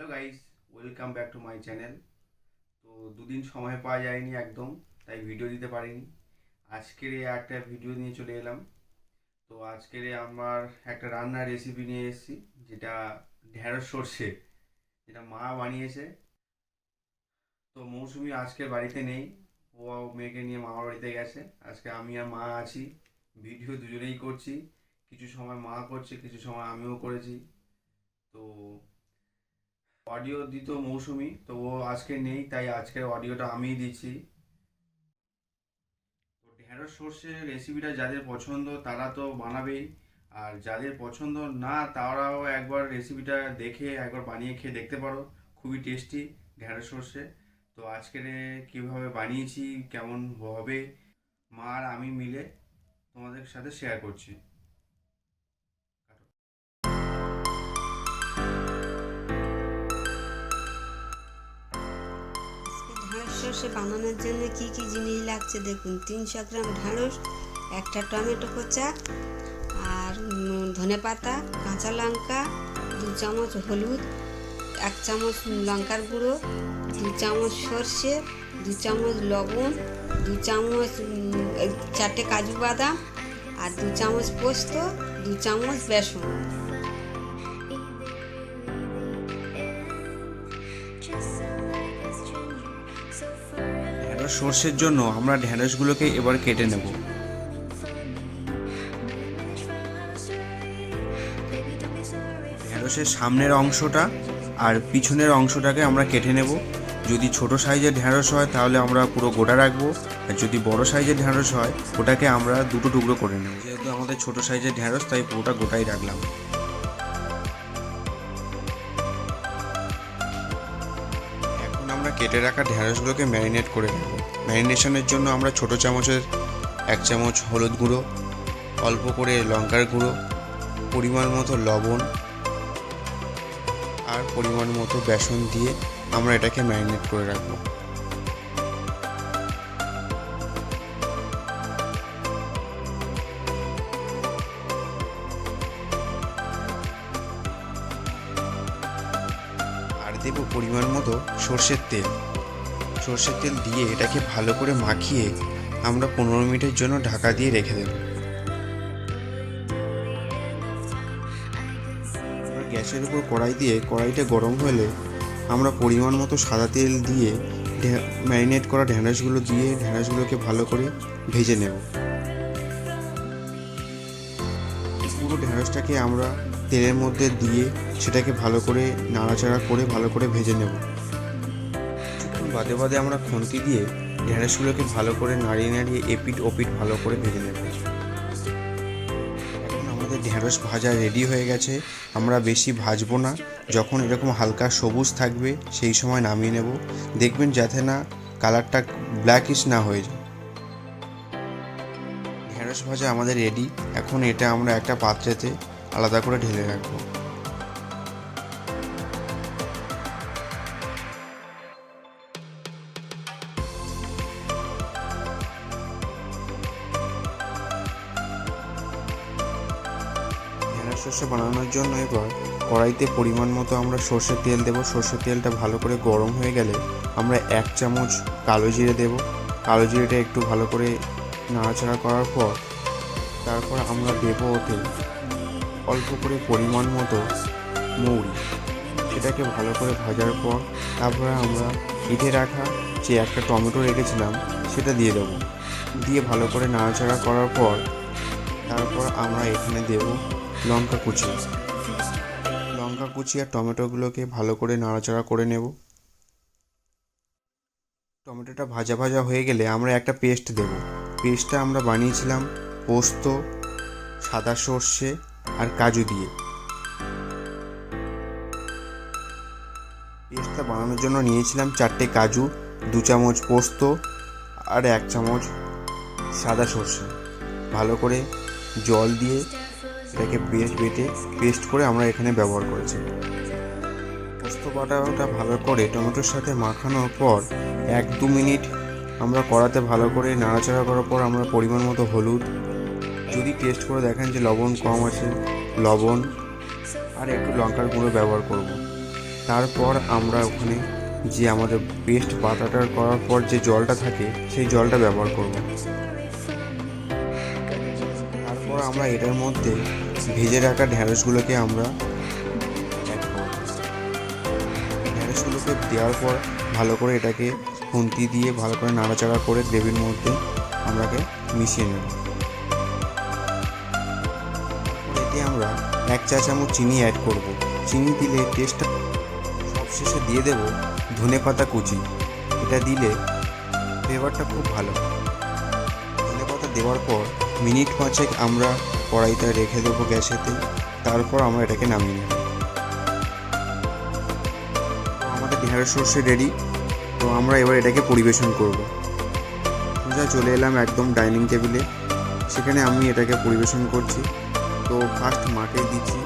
Hello guys welcome back to my channel তো দুদিন সময় পাওয়া যায়নি একদম, তাই ভিডিও দিতে পারিনি। আজকের একটা ভিডিও নিয়ে চলে এলাম। তো আজকের আমার একটা রান্নার রেসিপি নিয়ে এসেছি, যেটা ঢেঁড়স সর্ষে, যেটা মা বানিয়েছে। তো মৌসুমি আজকের বাড়িতে নেই, ও মেয়েকে নিয়ে মামার বাড়িতে গেছে। আজকে আমি আর মা আছি ভিডিও দুজনেই করছি। কিছু সময় মা করছে, কিছু সময় আমিও করেছি। তো অডিও দিত মৌসুমি, তো ও আজকে নেই, তাই আজকের অডিওটা আমিই দিচ্ছি। তো ঢেঁড়স সর্ষে রেসিপিটা যাদের পছন্দ, তারা তো বানাবেই। আর যাদের পছন্দ না, তারাও একবার রেসিপিটা দেখে, একবার বানিয়ে খেয়ে দেখতে পারো। খুবই টেস্টি ঢেঁড়স সর্ষে। তো আজকের কীভাবে বানিয়েছি, কেমন হবে, মা আর আমি মিলে তোমাদের সাথে শেয়ার করছি। সর্ষে বানানোর জন্য কি কি জিনিস লাগছে দেখুন, তিনশো গ্রাম ঢ্যাঁড়স, একটা টমেটো কোচা আর ধনে পাতা, কাঁচা লঙ্কা, দু চামচ হলুদ, এক চামচ লঙ্কার গুঁড়ো, দু চামচ সর্ষে, দু চামচ লবণ, দু চামচ চারটে কাজু বাদাম আর দু চামচ পোস্ত, দু চামচ বেসন। সর্ষের জন্য আমরা ঢেঁড়সগুলোকে এবার কেটে নেব। ঢেঁড়সের সামনের অংশটা আর পিছনের অংশটাকে আমরা কেটে নেব। যদি ছোট সাইজের ঢেঁড়স হয় তাহলে আমরা পুরো গোটা রাখব আর যদি বড় সাইজের ঢেঁড়স হয় ওটাকে আমরা দুটো টুকরো করে নেব। যেহেতু আমাদের ছোট সাইজের ঢেঁড়স তাই পুরোটা গোটাই রাখলাম। কেটে রাখা ঢেঁড়সগুলোকে ম্যারিনেট করে নেব। ম্যারিনেশনের জন্য আমরা ছোট চামচের এক চামচ হলুদ গুঁড়ো, অল্প করে লঙ্কার গুঁড়ো, পরিমাণ মতো লবণ আর পরিমাণ মতো বেসন দিয়ে আমরা এটাকে ম্যারিনেট করে রাখব। দেব পরিমাণ মতো সর্ষের তেল। সর্ষের তেল দিয়ে এটাকে ভালো করে মাখিয়ে আমরা পনেরো মিনিটের জন্য ঢাকা দিয়ে রেখে দেব। গ্যাসের উপর কড়াই দিয়ে কড়াইটা গরম হলে আমরা পরিমাণ মতো সাদা তেল দিয়ে ম্যারিনেট করা ঢেঁড়সগুলো দিয়ে ঢেঁড়সগুলোকে ভালো করে ভেজে নেব। পুরো ঢেঁড়সটাকে আমরা তেলের মধ্যে দিয়ে সেটাকে ভালো করে নাড়াচাড়া করে ভালো করে ভেজে নেব। বাদে বাদে আমরা খুন্তি দিয়ে ঢেঁড়সগুলোকে ভালো করে নাড়িয়ে নাড়িয়ে এপিট ওপিট ভালো করে ভেজে নেব। এখন আমাদের ঢেঁড়স ভাজা রেডি হয়ে গেছে। আমরা বেশি ভাজবো না। যখন এরকম হালকা সবুজ থাকবে, সেই সময় নামিয়ে নেব। দেখবেন যাতে না কালারটা ব্ল্যাকিশ না হয়ে যায়। ঢেঁড়স ভাজা আমাদের রেডি এখন এটা আমরা একটা পাত্রেতে আলাদা করে ঢেলে রাখব। সর্ষে বানানোর জন্য এবার কড়াইতে পরিমাণ মতো আমরা সর্ষের তেল দেবো। সর্ষের তেলটা ভালো করে গরম হয়ে গেলে আমরা এক চামচ কালো জিরে দেবো। কালো জিরেটা একটু ভালো করে নাড়াচাড়া করার পর তারপর আমরা দেবো ওতে অল্প করে পরিমাণ মতো মৌরি। সেটাকে ভালো করে ভাজার পর তারপরে আমরা কেটে রাখা যে একটা টমেটো রেখেছিলাম, সেটা দিয়ে দেবো। দিয়ে ভালো করে নাড়াচাড়া করার পর তারপর আমরা এখানে দেব লঙ্কা কুচি। লঙ্কা কুচি আর টমেটোগুলোকে ভালো করে নাড়াচাড়া করে নেব। টমেটোটা ভাজা ভাজা হয়ে গেলে আমরা একটা পেস্ট দেব। পেস্টটা আমরা বানিয়েছিলাম পোস্ত, সাদা সর্ষে আর কাজু দিয়ে। পেস্টটা বানানোর জন্য নিয়েছিলাম চারটে কাজু, দু চামচ পোস্ত আর এক চামচ সাদা সর্ষে। ভালো করে জল দিয়ে এটাকে পেস্ট বেটে, পেস্ট করে আমরা এখানে ব্যবহার করেছি। পোস্ত বাটাটা ভালো করে টমেটোর সাথে মাখানোর পর এক দু মিনিট আমরা কড়াতে ভালো করে নাড়াচাড়া করার পর আমরা পরিমাণ মতো হলুদ যদি টেস্ট করে দেখেন যে লবণ কম আছে, লবণ আর একটু লঙ্কার গুঁড়ো ব্যবহার করব। তারপর আমরা ওখানে যে আমাদের পেস্ট বাটাটার করার পর যে জলটা থাকে, সেই জলটা ব্যবহার করব। তারপর আমরা এটার মধ্যে ভেজে রাখা ঢ্যাঁড়সগুলোকে আমরা ঢ্যাঁড়সগুলোকে দেওয়ার পর ভালো করে এটাকে খুন্তি দিয়ে ভালো করে নাড়াচাড়া করে গ্রেভির মধ্যে আমরাকে মিশিয়ে নেব। এক চা চামচ চিনি অ্যাড করব। চিনি দিলে টেস্টটা সবশেষে দিয়ে দেব ধনে পাতা কুচি। এটা দিলে ফ্লেভারটা খুব ভালো। ধনে পাতা দেওয়ার পর মিনিট পাঁচেক আমরা কড়াইতে রেখে দেবো গ্যাসেতে, তারপর আমরা এটাকে নামিয়ে নেব। আমাদের ঢেঁড়স সর্ষে রেডি তো আমরা এবার এটাকে পরিবেশন করব। সোজা চলে এলাম একদম ডাইনিং টেবিলে সেখানে আমি এটাকে পরিবেশন করছি। তো ফার্স্ট মাকে দিচ্ছি।